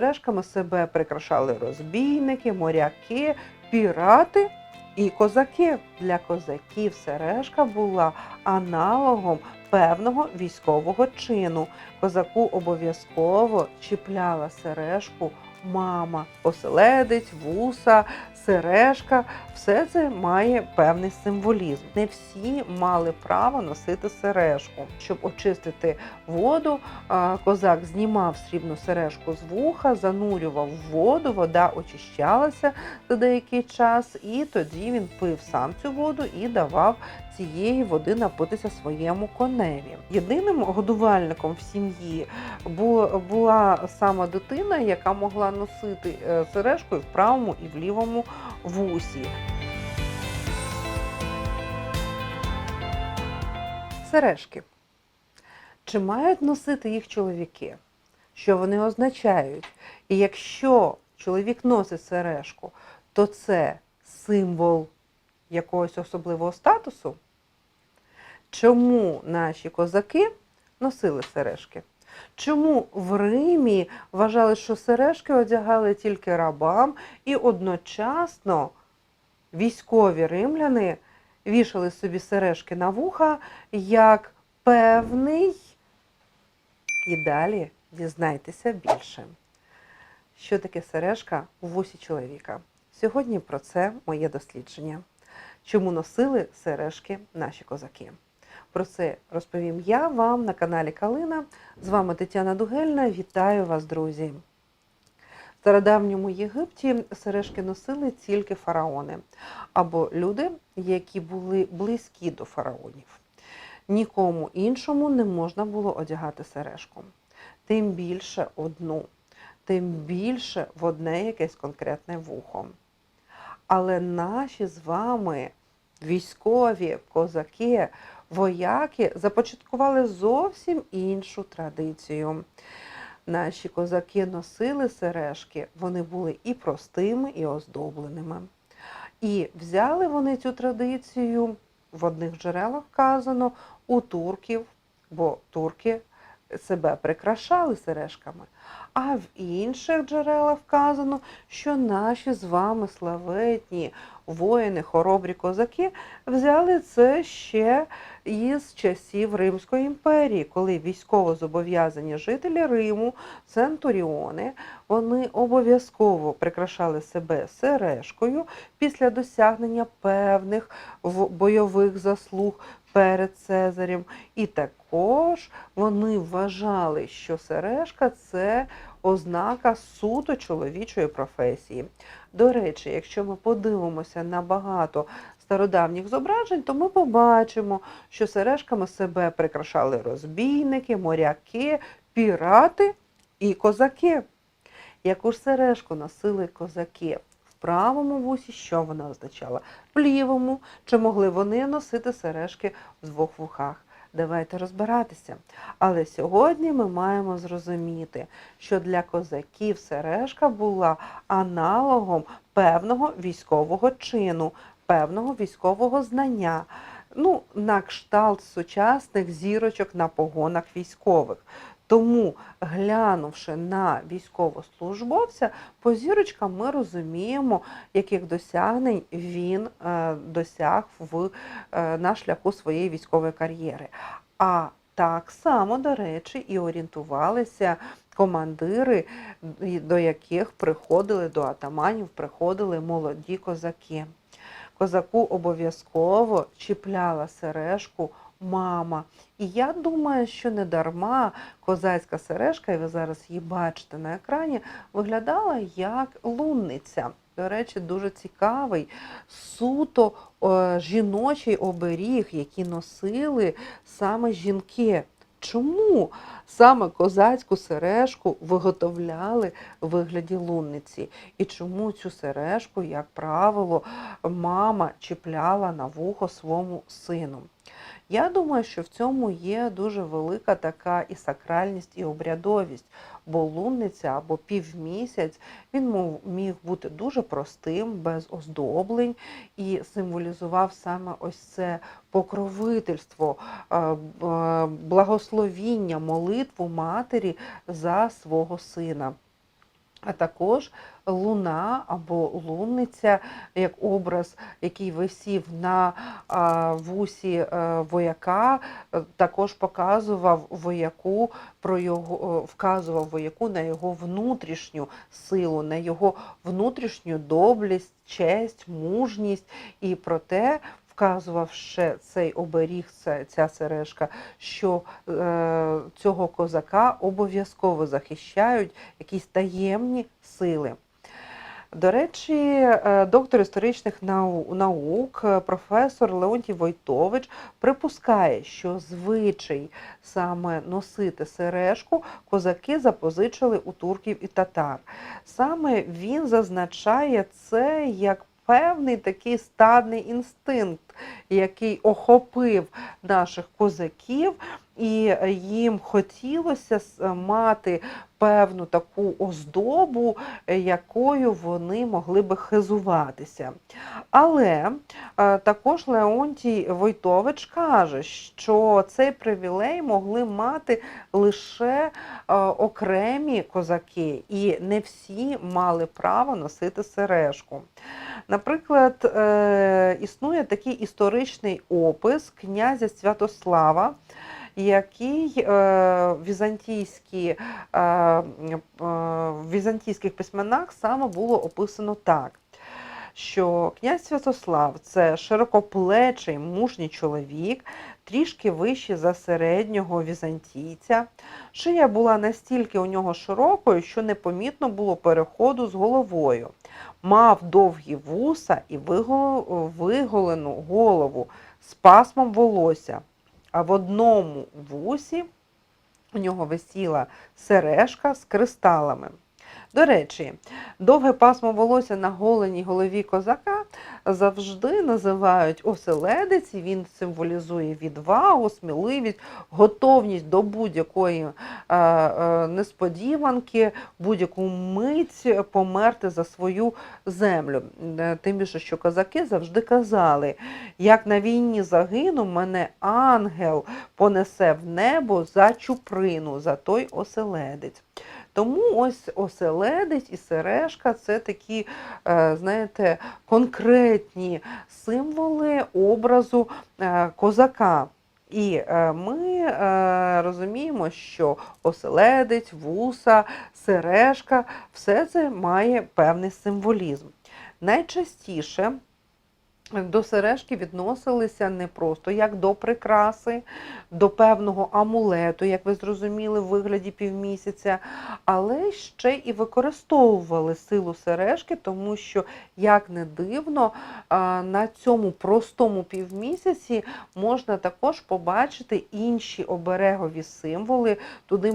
сережками себе прикрашали розбійники, моряки, пірати і козаки. Для козаків сережка була аналогом певного військового чину. Козаку обов'язково чіпляла сережку мама, оселедець, вуса, сережка. Все це має певний символізм. Не всі мали право носити сережку. Щоб очистити воду, козак знімав срібну сережку з вуха, занурював воду, вода очищалася за деякий час, і тоді він пив сам цю воду і давав цієї води напитися своєму коневі. Єдиним годувальником в сім'ї була сама дитина, яка могла носити е, сережку і в правому і в лівому вусі. Сережки. Чи мають носити їх чоловіки? Що вони означають? І якщо чоловік носить сережку, то це символ якогось особливого статусу? Чому наші козаки носили сережки? Чому в Римі вважали, що сережки одягали тільки рабам, і одночасно військові римляни вішали собі сережки на вуха як певний. І далі дізнайтеся більше. Що таке сережка у вусі чоловіка? Сьогодні про це моє дослідження. Чому носили сережки наші козаки? Про це розповім я вам на каналі Калина. З вами Тетяна Дугельна. Вітаю вас, друзі! В стародавньому Єгипті сережки носили тільки фараони або люди, які були близькі до фараонів. Нікому іншому не можна було одягати сережку. Тим більше одну, тим більше в одне якесь конкретне вухо. Але наші з вами військові козаки, вояки започаткували зовсім іншу традицію. Наші козаки носили сережки, вони були і простими, і оздобленими. І взяли вони цю традицію в одних джерелах вказано у турків, бо турки себе прикрашали сережками. А в інших джерелах вказано, що наші з вами славетні воїни, хоробрі козаки взяли це ще із часів Римської імперії, коли військово зобов'язані жителі Риму, центуріони, вони обов'язково прикрашали себе сережкою після досягнення певних бойових заслуг перед Цезарем. І також вони вважали, що сережка це ознака суто чоловічої професії. До речі, якщо ми подивимося на багато стародавніх зображень, то ми побачимо, що сережками себе прикрашали розбійники, моряки, пірати і козаки. Яку ж сережку носили козаки? Правому вусі що вона означала? В лівому. Чи могли вони носити сережки в двох вухах? Давайте розбиратися. Але сьогодні ми маємо зрозуміти, що для козаків сережка була аналогом певного військового чину, певного військового знання. Ну, на кшталт сучасних зірочок на погонах військових. Тому, глянувши на військовослужбовця, по зірочкам ми розуміємо, яких досягнень він е, досяг в, е, на шляху своєї військової кар'єри. А так само, до речі, і орієнтувалися командири, до яких приходили до атаманів, приходили молоді козаки. Козаку обов'язково чіпляла сережку мама. І я думаю, що не дарма козацька сережка, і ви зараз її бачите на екрані, виглядала як лунниця. До речі, дуже цікавий, суто е, жіночий оберіг, який носили саме жінки. Чому саме козацьку сережку виготовляли в вигляді лунниці? І чому цю сережку, як правило, мама чіпляла на вухо своєму сину? Я думаю, що в цьому є дуже велика така і сакральність, і обрядовість, бо лунниця або півмісяць він міг бути дуже простим, без оздоблень і символізував саме ось це покровительство, благословіння, молитву матері за свого сина. а також луна або лунниця, як образ, який висів на вусі е, вояка, е, також показував вояку про його, е, вказував вояку на його внутрішню силу, на його внутрішню доблесть, честь, мужність і про те. Вказував ще цей оберіг, ця сережка, що е, цього козака обов'язково захищають якісь таємні сили. До речі, е, доктор історичних наук, е, професор Леонтій Войтович припускає, що звичай саме носити сережку козаки запозичили у турків і татар. Саме він зазначає це як певний такий стадний інстинкт, який охопив наших козаків, і їм хотілося мати певну таку оздобу, е, якою вони могли би хизуватися. Але е, також Леонтій Войтович каже, що цей привілей могли мати лише е, окремі козаки, і не всі мали право носити сережку. Наприклад, е, існує такий історичний опис князя Святослава, який е, візантійські, е, е, в візантійських письменах саме було описано так. Що князь Святослав це широкоплечий мужній чоловік, трішки вищий за середнього візантійця. Шия була настільки у нього широкою, що непомітно було переходу з головою. Мав довгі вуса і виголену голову з пасмом волосся, а в одному вусі у нього висіла сережка з кристалами. До речі, довге пасмо волосся на голеній голові козака завжди називають оселедець, і він символізує відвагу, сміливість, готовність до будь-якої е, е, несподіванки, будь-яку мить померти за свою землю. Е, Тим більше, що козаки завжди казали, як на війні загину, мене ангел понесе в небо за чуприну, за той оселедець. Тому ось оселедець і сережка це такі, е, знаєте, конкретні символи образу е, козака. І е, ми розуміємо, що оселедець, вуса, сережка все це має певний символізм. Найчастіше до сережки відносилися не просто як до прикраси, до певного амулету, як ви зрозуміли, в вигляді півмісяця, але ще і використовували силу сережки, тому що, як не дивно, на цьому простому півмісяці можна також побачити інші оберегові символи. Туди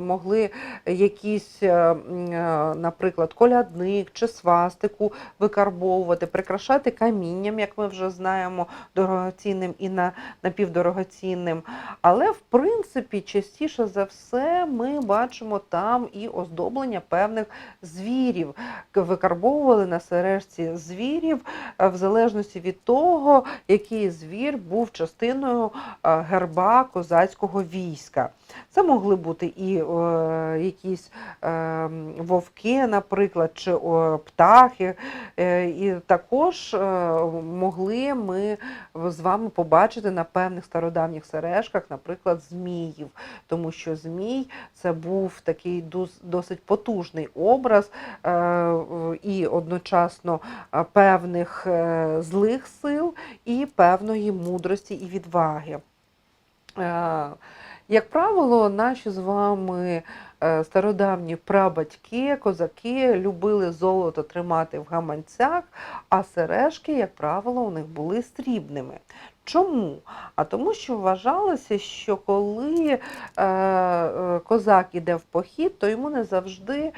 могли якісь, е, е, наприклад, колядник чи свастику викарбовувати, прикрашати камінням, як ми вже знаємо, дорогоцінним і на, напівдорогоцінним. Але, в принципі, частіше за все ми бачимо там і оздоблення певних звірів. Викарбовували на сережці звірів е, в залежності від того, який звір був частиною е, герба козацького війська. Це могли бути і е, якісь е, вовки, наприклад, чи о, птахи. Е, і також е, могли ми з вами побачити на певних стародавніх сережках, наприклад, зміїв, тому що змій це був такий досить потужний образ е, і одночасно е, певних е, злих сил і певної мудрості і відваги. Е, Як правило, наші з вами е, стародавні прабатьки, козаки любили золото тримати в гаманцях, а сережки, як правило, у них були срібними. Чому? А тому, що вважалося, що коли е, е, козак іде в похід, то йому не завжди е,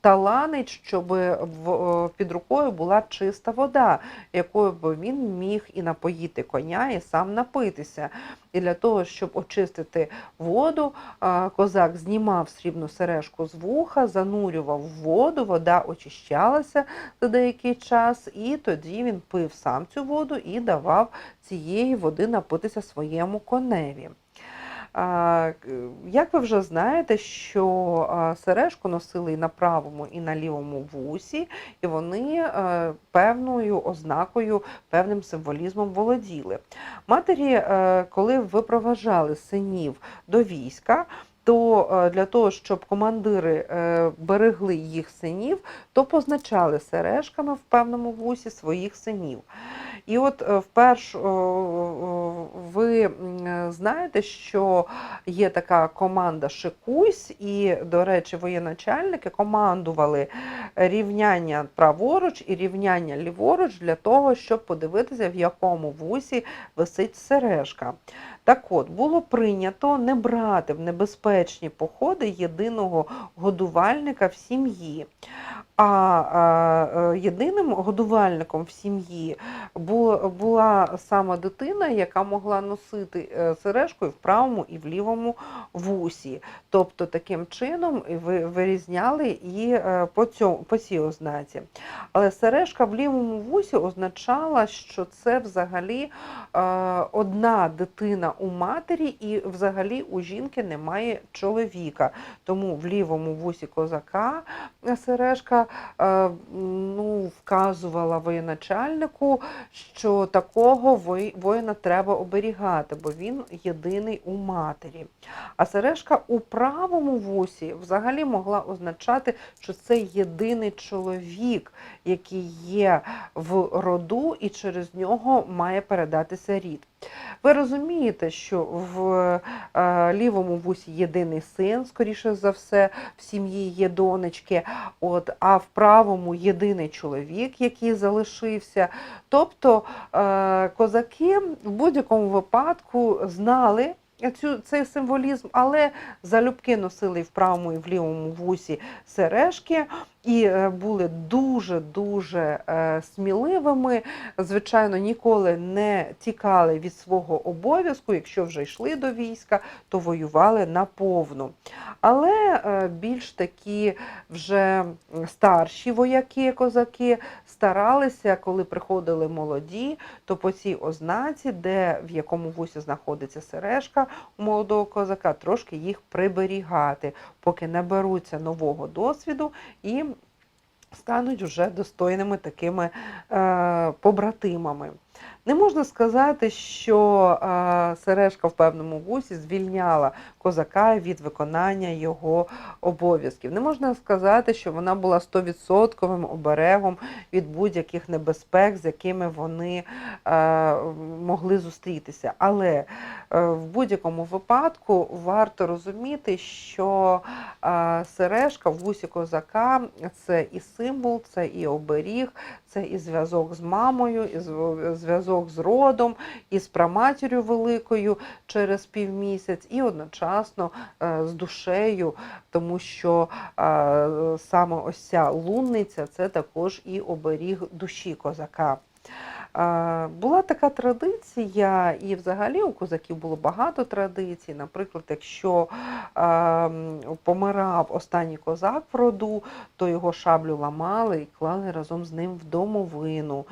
таланить, щоб в, е, під рукою була чиста вода, якою б він міг і напоїти коня, і сам напитися. І для того, щоб очистити воду, козак знімав срібну сережку з вуха, занурював воду, вода очищалася за деякий час, і тоді він пив сам цю воду і давав цієї води напитися своєму коневі. Як ви вже знаєте, що сережку носили і на правому, і на лівому вусі, і вони е, певною ознакою, певним символізмом володіли. Матері, е, коли випроважали синів до війська, то е, для того, щоб командири берегли їх синів, то позначали сережками в певному вусі своїх синів. І от е, вперше ви е, знаєте, що є така команда Шикуйсь, і, до речі, воєначальники командували рівняння праворуч і рівняння ліворуч для того, щоб подивитися, в якому вусі висить сережка. Так от, було прийнято не брати в небезпечні походи єдиного годувальника в сім'ї. А, єдиним годувальником в сім'ї бу- була сама дитина, яка могла носити е, сережку і в правому, і в лівому вусі. Тобто таким чином вирізняли і е, по, цьому, по цій ознаці. Але сережка в лівому вусі означала, що це взагалі е, одна дитина у матері, і взагалі у жінки немає чоловіка. Тому в лівому вусі козака сережка е, ну, вказувала воєначальнику, що такого воїна треба оберігати, бо він єдиний у матері. А сережка у правому вусі взагалі могла означати, що це єдиний чоловік, який є в роду, і через нього має передатися рід. Ви розумієте, що в е, лівому вусі єдиний син, скоріше за все, в сім'ї є донечки, от, а в правому єдиний чоловік, який залишився. Тобто е, козаки в будь-якому випадку знали. Цю, цей символізм, але залюбки носили і в правому, і в лівому вусі сережки, і е, були дуже-дуже е, сміливими. Звичайно, ніколи не тікали від свого обов'язку. Якщо вже йшли до війська, то воювали наповну. Але е, більш такі вже старші вояки, козаки старалися, коли приходили молоді, то по цій ознаці, де в якому вусі знаходиться сережка у молодого козака, трошки їх приберігати, поки наберуться нового досвіду і стануть вже достойними такими е, побратимами. Не можна сказати, що е, сережка в певному вусі звільняла козака від виконання його обов'язків. Не можна сказати, що вона була 100% оберегом від будь-яких небезпек, з якими вони е, могли зустрітися. Але е, в будь-якому випадку варто розуміти, що сережка в вусі козака це і символ, це і оберіг, це і зв'язок з мамою, і зв- зв'язок з родом, і з праматір'ю великою через півмісяць, і одночасно е, з душею, тому що е, саме ось ця лунниця це також і оберіг душі козака. Була така традиція, і взагалі у козаків було багато традицій. Наприклад, якщо е, помирав останній козак в роду, то його шаблю ламали і клали разом з ним в домовину.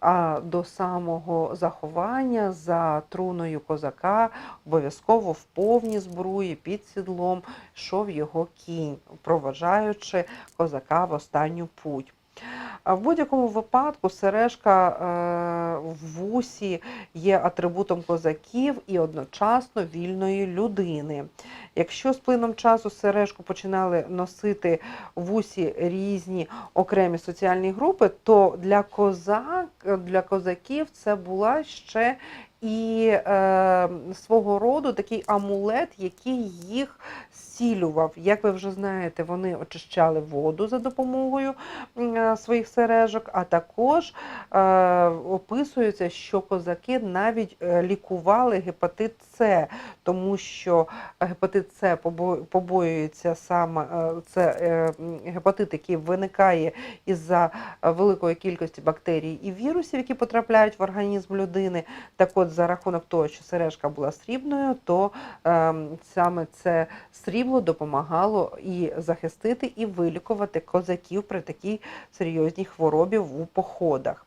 А до самого заховання за труною козака обов'язково в повній збруї під сідлом йшов його кінь, проважаючи козака в останню путь. В будь-якому випадку сережка е, в вусі є атрибутом козаків і одночасно вільної людини. Якщо з плином часу сережку починали носити вусі різні окремі соціальні групи, то для козак, для козаків це була ще і е, свого роду такий амулет, який їх зцілював. Як ви вже знаєте, вони очищали воду за допомогою е, своїх сережок, а також е, описується, що козаки навіть е, лікували гепатит С, тому що гепатит С побоюється саме це гепатит, який виникає із-за е, великої кількості бактерій і вірусів, які потрапляють в організм людини. Так от, за рахунок того, що сережка була срібною, то ем, саме це срібло допомагало і захистити, і вилікувати козаків при такій серйозній хворобі у походах.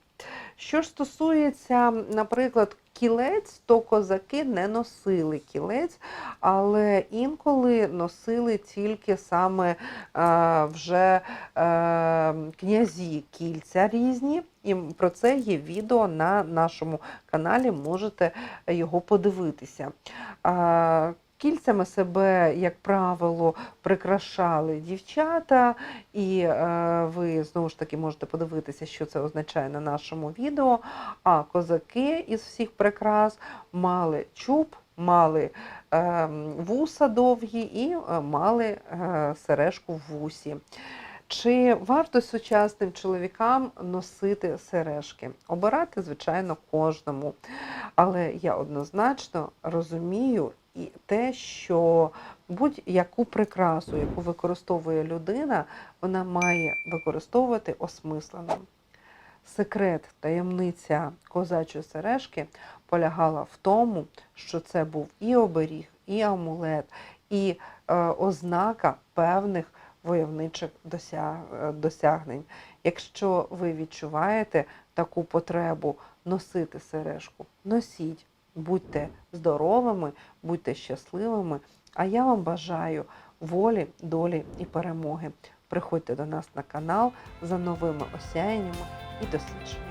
Що ж стосується, наприклад, кілець, то козаки не носили кілець, але інколи носили тільки саме е, вже е, князі кільця різні. І про це є відео на нашому каналі, можете його подивитися. Е, Кільцями себе, як правило, прикрашали дівчата, і е, ви знову ж таки можете подивитися, що це означає на нашому відео. А козаки із всіх прикрас мали чуб, мали е, вуса довгі і е, мали е, сережку в вусі. Чи варто сучасним чоловікам носити сережки? Обирати, звичайно, кожному. Але я однозначно розумію і те, що будь-яку прикрасу, яку використовує людина, вона має використовувати осмислено. Секрет, таємниця козачої сережки полягала в тому, що це був і оберіг, і амулет, і е, ознака певних войовничих е, досягнень. Якщо ви відчуваєте таку потребу носити сережку, носіть, будьте здоровими, будьте щасливими. А я вам бажаю волі, долі і перемоги. Приходьте до нас на канал за новими осяяннями і дослідженнями.